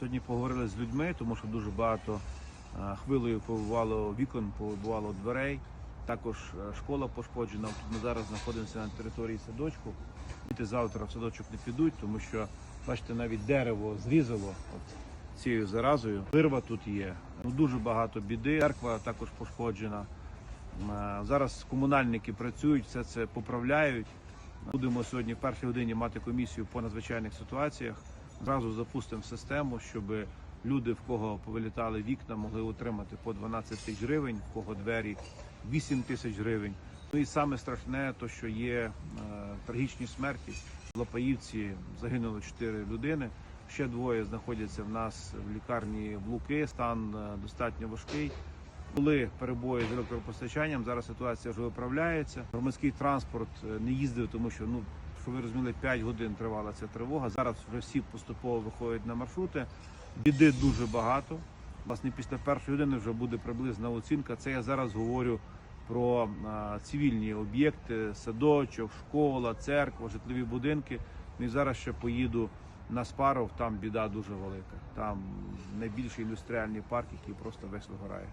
Сьогодні поговорили з людьми, тому що дуже багато е, хвилею побувало вікон, побувало дверей. Також е, школа пошкоджена. Тут ми зараз знаходимося на території садочку. Діти завтра в садочок не підуть, тому що, бачите, навіть дерево зрізало от цією заразою. Вирва тут є. Ну, дуже багато біди. Церква також пошкоджена. Е, Зараз комунальники працюють, все це поправляють. Будемо сьогодні в першій годині мати комісію по надзвичайних ситуаціях. Зразу запустимо систему, щоб люди, в кого повилітали вікна, могли отримати по 12 тисяч гривень, в кого двері 8 тисяч гривень. Ну і саме страшне, то що є е, трагічні смерті. В Лопаївці загинуло 4 людини. Ще двоє знаходяться в нас в лікарні в Луки. Стан е, достатньо важкий. Були перебої з електропостачанням. Зараз ситуація вже виправляється. Громадський транспорт е, не їздив, тому що ну що ви розуміли, 5 годин тривала ця тривога. Зараз вже всі поступово виходять на маршрути. Біди дуже багато. Власне, після першої години вже буде приблизна оцінка. Це я зараз говорю про цивільні об'єкти, садочок, школа, церква, житлові будинки. Ну і зараз ще поїду на Спаров, там біда дуже велика. Там найбільший індустріальний парк, який просто весь вигорає.